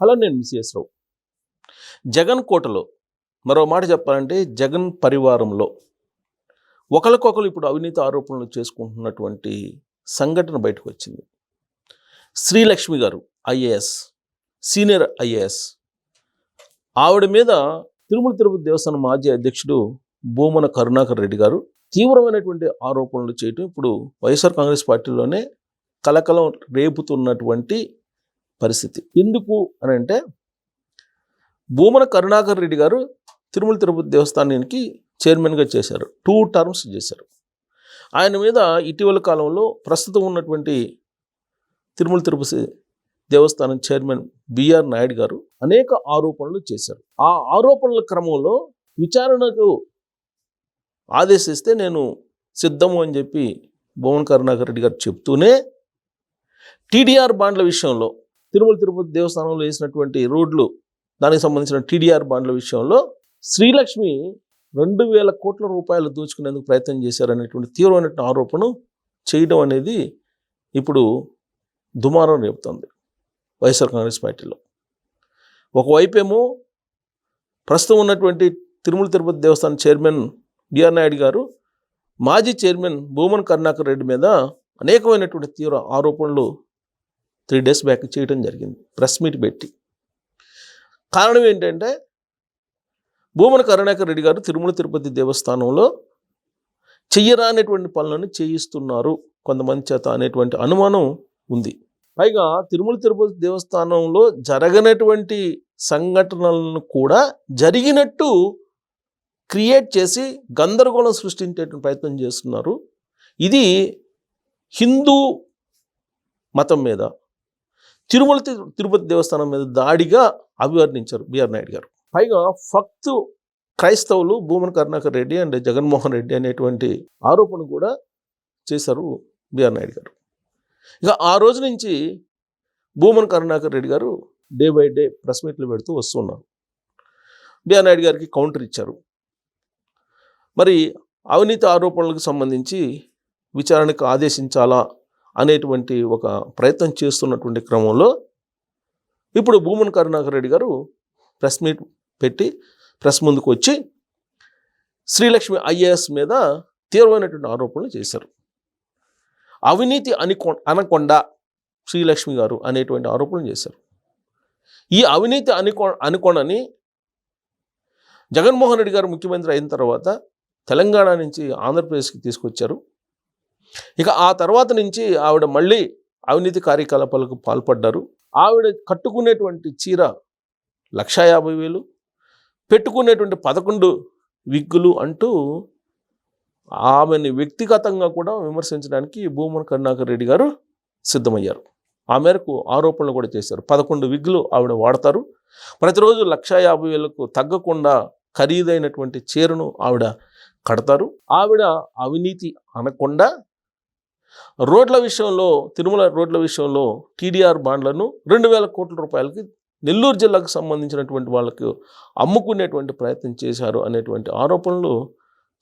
అలా నేను మిస్ఎస్ రావు జగన్ కోటలో మరో మాట చెప్పాలంటే జగన్ పరివారంలో ఒకరికొకరు ఇప్పుడు అవినీతి ఆరోపణలు చేసుకుంటున్నటువంటి సంఘటన బయటకు వచ్చింది శ్రీలక్ష్మి గారు ఐఏఎస్ సీనియర్ ఐఏఎస్ ఆవిడ మీద తిరుమల తిరుపతి దేవస్థానం మాజీ అధ్యక్షుడు భూమన కరుణాకర్ రెడ్డి గారు తీవ్రమైనటువంటి ఆరోపణలు చేయటం ఇప్పుడు వైఎస్ఆర్ కాంగ్రెస్ పార్టీలోనే కలకలం రేపుతున్నటువంటి పరిస్థితి. ఎందుకు అని అంటే భూమన కరుణాకర్ రెడ్డి గారు తిరుమల తిరుపతి దేవస్థానానికి చైర్మన్గా చేశారు. టూ టర్మ్స్ చేశారు. ఆయన మీద ఇటీవల కాలంలో ప్రస్తుతం ఉన్నటువంటి తిరుమల తిరుపతి దేవస్థానం చైర్మన్ బిఆర్ నాయుడు గారు అనేక ఆరోపణలు చేశారు. ఆ ఆరోపణల క్రమంలో విచారణకు ఆదేశిస్తే నేను సిద్ధము అని చెప్పి భువన్ కరుణాకర్ రెడ్డి గారు చెప్తూనే టీడీఆర్ బాండ్ల విషయంలో తిరుమల తిరుపతి దేవస్థానంలో వేసినటువంటి రోడ్లు దానికి సంబంధించిన టీడీఆర్ బాండ్ల విషయంలో శ్రీలక్ష్మి రెండు వేల కోట్ల రూపాయలు దోచుకునేందుకు ప్రయత్నం చేశారనేటువంటి తీవ్రమైనటువంటి ఆరోపణ చేయడం అనేది ఇప్పుడు దుమారం రేపుతుంది వైఎస్ఆర్ కాంగ్రెస్ పార్టీలో. ఒకవైపేమో ప్రస్తుతం ఉన్నటువంటి తిరుమల తిరుపతి దేవస్థానం చైర్మన్ బిఆర్ నాయుడు గారు మాజీ చైర్మన్ భూమన్ కరుణాకర్ రెడ్డి మీద అనేకమైనటువంటి తీవ్ర ఆరోపణలు త్రీ డేస్ బ్యాక్ చేయడం జరిగింది ప్రెస్ మీట్ పెట్టి. కారణం ఏంటంటే భూమన కరుణాకర్ రెడ్డి గారు తిరుమల తిరుపతి దేవస్థానంలో చెయ్యరానేటువంటి పనులను చేయిస్తున్నారు. కొంతమంది చేత అనేటువంటి అనుమానం ఉంది. పైగా తిరుమల తిరుపతి దేవస్థానంలో జరగనటువంటి సంఘటనలను కూడా జరిగినట్టు క్రియేట్ చేసి గందరగోళం సృష్టించేటువంటి ప్రయత్నం చేస్తున్నారు. ఇది హిందూ మతం మీద తిరుమల తిరుపతి దేవస్థానం మీద దాడిగా అభివర్ణించారు బిఆర్ నాయుడు గారు. పైగా ఫక్తు క్రైస్తవులు భూమన్ కరుణాకర్ రెడ్డి అండ్ జగన్మోహన్ రెడ్డి అనేటువంటి ఆరోపణ కూడా చేశారు బిఆర్ నాయుడు గారు. ఇక ఆ రోజు నుంచి భూమన్ కరుణాకర్ రెడ్డి గారు డే బై డే ప్రెస్ మీట్లు పెడుతూ వస్తున్నారు బిఆర్ నాయుడు గారికి కౌంటర్ ఇచ్చారు. మరి అవినీతి ఆరోపణలకు సంబంధించి విచారణకు ఆదేశించాలా అనేటువంటి ఒక ప్రయత్నం చేస్తున్నటువంటి క్రమంలో ఇప్పుడు భూమన్ కరుణాకర్ రెడ్డి గారు ప్రెస్ మీట్ పెట్టి ప్రెస్ ముందుకు వచ్చి శ్రీలక్ష్మి ఐఏఎస్ మీద తీవ్రమైనటువంటి ఆరోపణలు చేశారు. అవినీతి అనికొ అనకొండ శ్రీలక్ష్మి గారు అనేటువంటి ఆరోపణలు చేశారు. ఈ అవినీతి అనికొ అనుకోనని జగన్మోహన్ రెడ్డి గారు ముఖ్యమంత్రి అయిన తర్వాత తెలంగాణ నుంచి ఆంధ్రప్రదేశ్కి తీసుకొచ్చారు. ఇక ఆ తర్వాత నుంచి ఆవిడ మళ్ళీ అవినీతి కార్యకలాపాలకు పాల్పడ్డారు. ఆవిడ కట్టుకునేటువంటి చీర లక్షా యాభై వేలు పెట్టుకునేటువంటి పదకొండు విగ్గులు అంటూ ఆమెని వ్యక్తిగతంగా కూడా విమర్శించడానికి భూమన్ కరుణాకర్ రెడ్డి గారు సిద్ధమయ్యారు. ఆ మేరకు ఆరోపణలు కూడా చేశారు. పదకొండు విగ్గులు ఆవిడ వాడతారు. ప్రతిరోజు లక్షా యాభై వేలకు తగ్గకుండా ఖరీదైనటువంటి చీరను ఆవిడ కడతారు. ఆవిడ అవినీతి అనకుండా రోడ్ల విషయంలో తిరుమల రోడ్ల విషయంలో టీడీఆర్ బాండ్లను రెండు వేల కోట్ల రూపాయలకి నెల్లూరు జిల్లాకు సంబంధించినటువంటి వాళ్ళకు అమ్ముకునేటువంటి ప్రయత్నం చేశారు అనేటువంటి ఆరోపణలు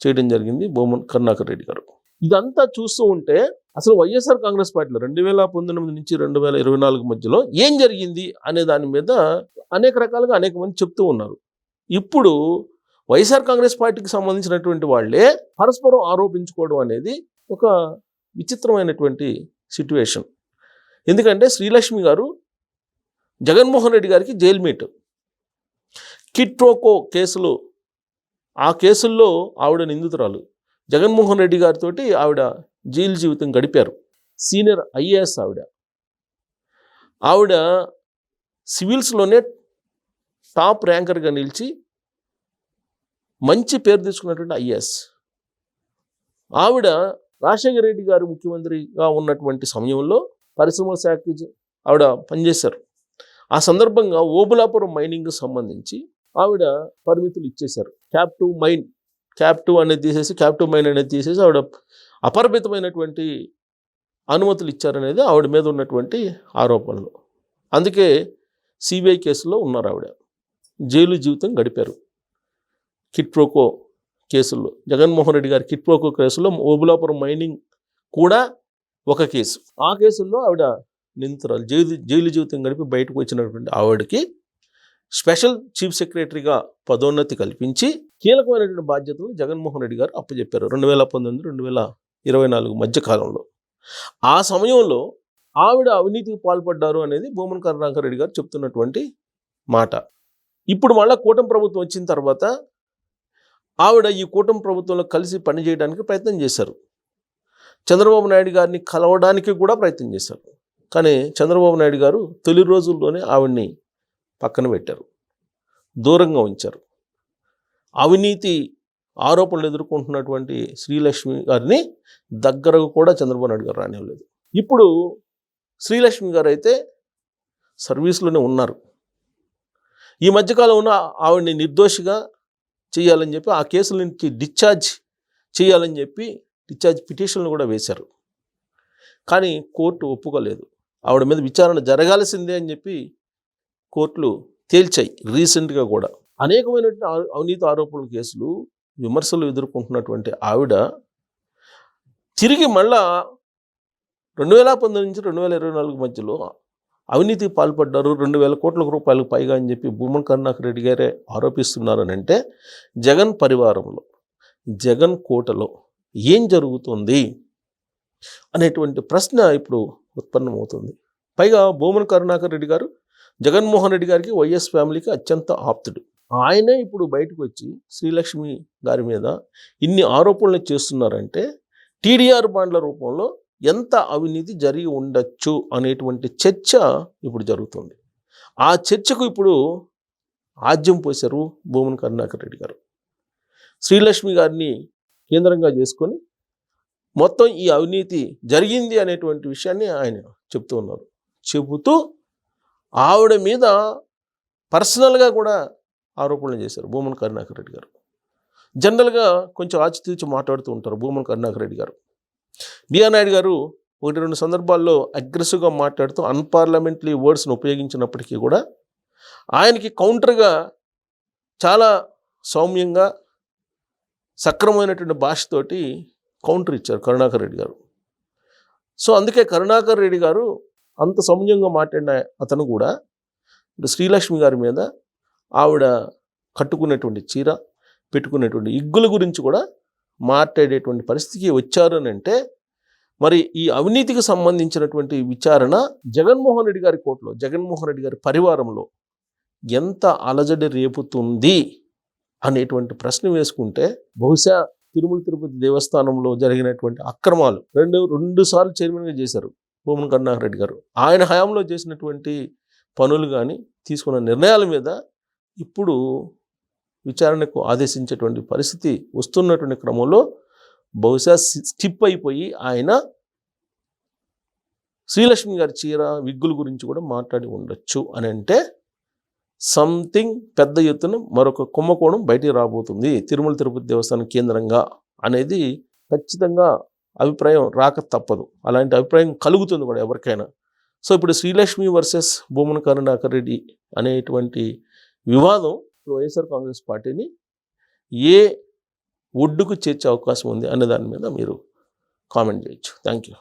చేయడం జరిగింది బొమ్మన్ కరుణాకర్ రెడ్డి గారు. ఇదంతా చూస్తూ ఉంటే అసలు వైఎస్ఆర్ కాంగ్రెస్ పార్టీలో రెండు వేల పంతొమ్మిది నుంచి రెండు వేల ఇరవై నాలుగు మధ్యలో ఏం జరిగింది అనే దాని మీద అనేక రకాలుగా అనేక మంది చెప్తూ ఉన్నారు. ఇప్పుడు వైఎస్ఆర్ కాంగ్రెస్ పార్టీకి సంబంధించినటువంటి వాళ్ళే పరస్పరం ఆరోపించుకోవడం అనేది ఒక విచిత్రమైనటువంటి సిట్యువేషన్ ఎందుకంటే శ్రీలక్ష్మి గారు జగన్మోహన్ రెడ్డి గారికి జైలు మీట్. కిట్రోకో కేసులు ఆ కేసుల్లో ఆవిడ నిందితురాలు. జగన్మోహన్ రెడ్డి గారితో ఆవిడ జైలు జీవితం గడిపారు. సీనియర్ ఐఏఎస్ ఆవిడ. ఆవిడ సివిల్స్లోనే టాప్ ర్యాంకర్గా నిలిచి మంచి పేరు తెచ్చుకున్నటువంటి ఐఏఎస్. ఆవిడ రాజశేఖర రెడ్డి గారు ముఖ్యమంత్రిగా ఉన్నటువంటి సమయంలో పరిశ్రమల శాఖకి ఆవిడ పనిచేశారు. ఆ సందర్భంగా ఓబులాపురం మైనింగ్కి సంబంధించి ఆవిడ పరిమితులు ఇచ్చేశారు. Cap two mine cap two అనేది తీసేసి క్యాప్ టు మైన్ అనేది తీసేసి ఆవిడ అపరిమితమైనటువంటి అనుమతులు ఇచ్చారనేది ఆవిడ మీద ఉన్నటువంటి ఆరోపణలు. అందుకే సిబిఐ కేసులో ఉన్నారు ఆవిడ. జైలు జీవితం గడిపారు. కిట్ ప్రోకో కేసుల్లో. జగన్మోహన్ రెడ్డి గారి కిట్ కేసులో ఓబులాపురం మైనింగ్ కూడా ఒక కేసు. ఆ కేసుల్లో ఆవిడ నిందితురాలు. జైలు జైలు జీవితం గడిపి బయటకు వచ్చినటువంటి ఆవిడకి స్పెషల్ చీఫ్ సెక్రటరీగా పదోన్నతి కల్పించి కీలకమైనటువంటి బాధ్యతలు జగన్మోహన్ రెడ్డి గారు అప్పచెప్పారు రెండు వేల పంతొమ్మిది రెండు వేల ఇరవై నాలుగు మధ్య కాలంలో. ఆ సమయంలో ఆవిడ అవినీతికి పాల్పడ్డారు అనేది భూమన్ కరుణాకర్ రెడ్డి గారు చెప్తున్నటువంటి మాట. ఇప్పుడు మళ్ళా కూటమి ప్రభుత్వం వచ్చిన తర్వాత ఆవిడ ఈ కూటమి ప్రభుత్వంలో కలిసి పనిచేయడానికి ప్రయత్నం చేశారు. చంద్రబాబు నాయుడు గారిని కలవడానికి కూడా ప్రయత్నం చేశారు. కానీ చంద్రబాబు నాయుడు గారు తొలి రోజుల్లోనే ఆవిడ్ని పక్కన పెట్టారు. దూరంగా ఉంచారు. అవినీతి ఆరోపణలు ఎదుర్కొంటున్నటువంటి శ్రీలక్ష్మి గారిని దగ్గరకు కూడా చంద్రబాబు నాయుడు గారు రానివ్వలేదు. ఇప్పుడు శ్రీలక్ష్మి గారు అయితే సర్వీస్లోనే ఉన్నారు. ఈ మధ్యకాలంలో ఉన్న నిర్దోషిగా చేయాలని చెప్పి ఆ కేసుల నుంచి డిశ్చార్జ్ చేయాలని చెప్పి డిశ్చార్జ్ పిటిషన్లు కూడా వేశారు. కానీ కోర్టు ఒప్పుకోలేదు. ఆవిడ మీద విచారణ జరగాల్సిందే అని చెప్పి కోర్టులు తేల్చాయి రీసెంట్గా కూడా. అనేకమైనటువంటి అవినీతి ఆరోపణల కేసులు విమర్శలు ఎదుర్కొంటున్నటువంటి ఆవిడ తిరిగి మళ్ళా రెండు వేల పంతొమ్మిది నుంచి రెండు వేల ఇరవై నాలుగు మధ్యలో అవినీతికి పాల్పడ్డారు రెండు వేల కోట్ల రూపాయలకు పైగా అని చెప్పి భూమన్ కరుణాకర్ రెడ్డి గారే ఆరోపిస్తున్నారని అంటే జగన్ పరివారంలో జగన్ కోటలో ఏం జరుగుతుంది అనేటువంటి ప్రశ్న ఇప్పుడు ఉత్పన్నమవుతుంది. పైగా భూమన్ కరుణాకర్ రెడ్డి గారు జగన్మోహన్ రెడ్డి గారికి వైఎస్ ఫ్యామిలీకి అత్యంత ఆప్తుడు. ఆయనే ఇప్పుడు బయటకు వచ్చి శ్రీలక్ష్మి గారి మీద ఇన్ని ఆరోపణలు చేస్తున్నారంటే టీడీఆర్ బాండ్ల రూపంలో ఎంత అవినీతి జరిగి ఉండొచ్చు అనేటువంటి చర్చ ఇప్పుడు జరుగుతుంది. ఆ చర్చకు ఇప్పుడు ఆజ్యం పోశారు భూమన్ కరుణాకర్ రెడ్డి గారు. శ్రీలక్ష్మి గారిని కేంద్రంగా చేసుకొని మొత్తం ఈ అవినీతి జరిగింది అనేటువంటి విషయాన్ని ఆయన చెప్తూ ఉన్నారు. చెబుతూ ఆవిడ మీద పర్సనల్గా కూడా ఆరోపణలు చేశారు భూమన్ కరుణాకర్ రెడ్డి గారు. జనరల్గా కొంచెం ఆచితూచి మాట్లాడుతూ ఉంటారు భూమన్ కరుణాకర్ రెడ్డి గారు. బిఆర్ నాయుడు గారు ఒకటి రెండు సందర్భాల్లో అగ్రెసివ్గా మాట్లాడుతూ అన్పార్లమెంటరీ వర్డ్స్ను ఉపయోగించినప్పటికీ కూడా ఆయనకి కౌంటర్గా చాలా సౌమ్యంగా సక్రమైనటువంటి భాషతోటి కౌంటర్ ఇచ్చారు కరుణాకర్ రెడ్డి గారు. సో అందుకే కరుణాకర్ రెడ్డి గారు అంత సౌమ్యంగా మాట్లాడిన అతను కూడా శ్రీలక్ష్మి గారి మీద ఆవిడ కట్టుకునేటువంటి చీర పెట్టుకునేటువంటి ఇగ్గుల గురించి కూడా మాట్లాడేటువంటి పరిస్థితికి వచ్చారు అని అంటే మరి ఈ అవినీతికి సంబంధించినటువంటి విచారణ జగన్మోహన్ రెడ్డి గారి కోర్టులో జగన్మోహన్ రెడ్డి గారి పరివారంలో ఎంత అలజడి రేపుతుంది అనేటువంటి ప్రశ్న వేసుకుంటే బహుశా తిరుమల తిరుపతి దేవస్థానంలో జరిగినటువంటి అక్రమాలు రెండు రెండు సార్లు చైర్మన్గా చేశారు భూమన్ కరుణాకర్ రెడ్డి గారు. ఆయన హయాంలో చేసినటువంటి పనులు కానీ తీసుకున్న నిర్ణయాల మీద ఇప్పుడు విచారణకు ఆదేశించేటువంటి పరిస్థితి వస్తున్నటువంటి క్రమంలో బహుశా స్కిప్ అయిపోయి ఆయన శ్రీలక్ష్మి గారి చీర విగ్గుల గురించి కూడా మాట్లాడి ఉండొచ్చు అని అంటే సంథింగ్ పెద్ద ఎత్తున మరొక కుంభకోణం బయటికి రాబోతుంది. తిరుమల తిరుపతి దేవస్థానం కేంద్రంగా అనేది ఖచ్చితంగా అభిప్రాయం రాక తప్పదు. అలాంటి అభిప్రాయం కలుగుతుంది కూడా ఎవరికైనా. సో ఇప్పుడు శ్రీలక్ష్మి వర్సెస్ భూమన కరుణాకర్ రెడ్డి అనేటువంటి వివాదం వైఎస్ఆర్ కాంగ్రెస్ పార్టీని ఏ ఒడ్డుకు చేర్చే అవకాశం ఉంది అనే దాని మీద మీరు కామెంట్ చేయొచ్చు. Thank you